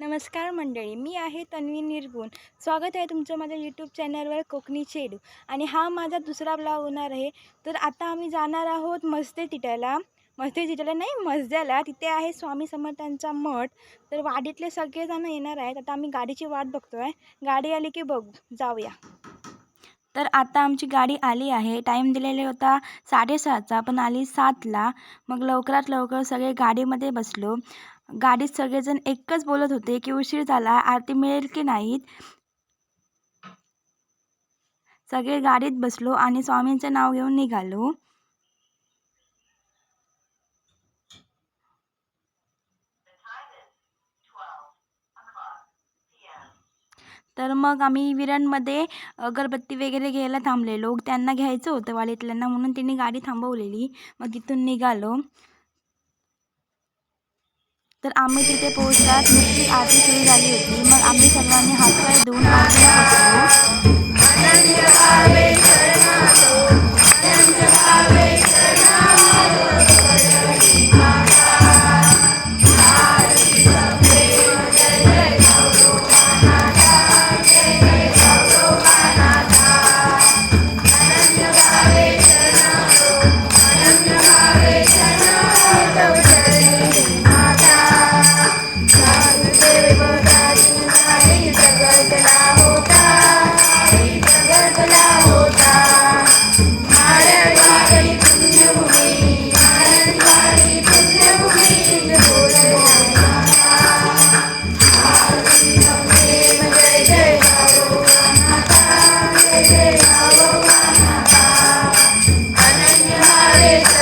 नमस्कार मंडळी मी आहे तन्वी निर्गुण. स्वागत आहे तुमचं माझ्या यूट्यूब चॅनलवर कोकणी चेडू. आणि हा माझा दुसरा ब्लॉग होणार आहे. तर आता आम्ही जाणार आहोत मस्ते तिटायला मस्ते तिट्याला नाही मस्द्याला तिथे आहे स्वामी समर्थांचा मठ. तर वाडीतले सगळेजण येणार आहेत. आता आम्ही गाडीची वाट बघतो आहे गाडी आली की बघू. जाऊया. तर आता आमची गाडी आली आहे. टाईम दिलेला होता साडेसहाचा पण आली सातला. मग लवकरात लवकर सगळे गाडीमध्ये बसलो. गाडीत सगळेजण एकच बोलत होते की उशीर झाला आरती मिळेल की नाहीत? सगळे गाडीत बसलो आणि स्वामींचं नाव घेऊन निघालो. तर मग आम्ही विरणमध्ये अगरबत्ती वगैरे घ्यायला थांबलेलो. त्यांना घ्यायचं होतं वाडीतल्यांना म्हणून त्यांनी गाडी थांबवलेली. मग तिथून निघालो. तर आम्ही तिथे पोहोचतात नुसती आरती सुरू झाली होती. मग आम्ही सर्वांनी हातपाय धुवून आरतीला बसलो. Hare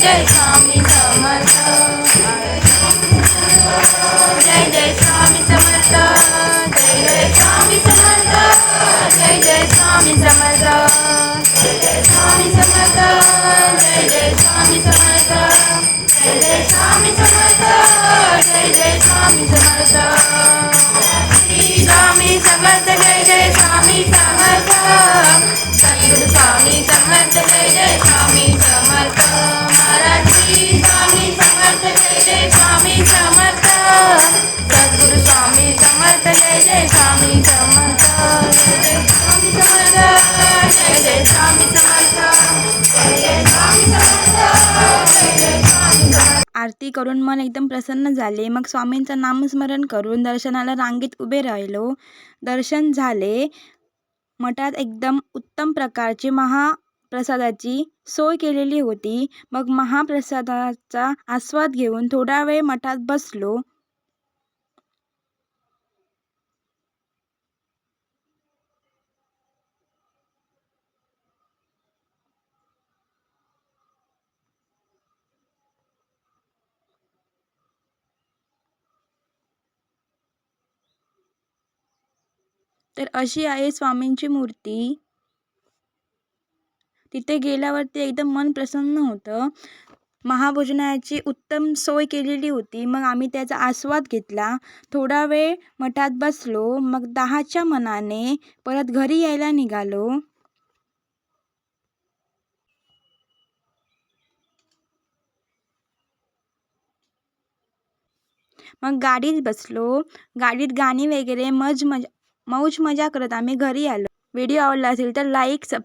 they call me tomato. They they call me tomato. They they call me tomato. They they call me tomato. Tell me, tell me, tell me, tell me, tell me, tell me, tell me, tell me, tell me, tell me, tell जय स्वामी समर्थ जय स्वामी समर्थ जय जय स्वामी समर्थ जय जय स्वामी समर्थ जय जय स्वामी समर्थ आरती करून मन एकदम प्रसन्न झाले. मग स्वामींचं नामस्मरण करून दर्शनाला रांगेत उभे राहिलो. दर्शन झाले. मठात एकदम उत्तम प्रकारची महाप्रसादाची सोय केलेली होती. मग महाप्रसादाचा आस्वाद घेऊन थोडा वेळ मठात बसलो. तर अशी आहे स्वामींची मूर्ती. तिथे गेल्यावरती एकदम मन प्रसन्न होतं. महाभोजनाची उत्तम सोय केलेली होती. मग आम्ही त्याचा आस्वाद घेतला. थोडा वेळ मठात बसलो. मग दहाच्या मनाने परत घरी यायला निघालो. मग गाडीत बसलो. गाडीत गाणी वगैरे मज मजा मौज मजा करत आम्ही घरी आलो. व्हिडिओ आवडला असेल तर लाईक सबस्क्राईब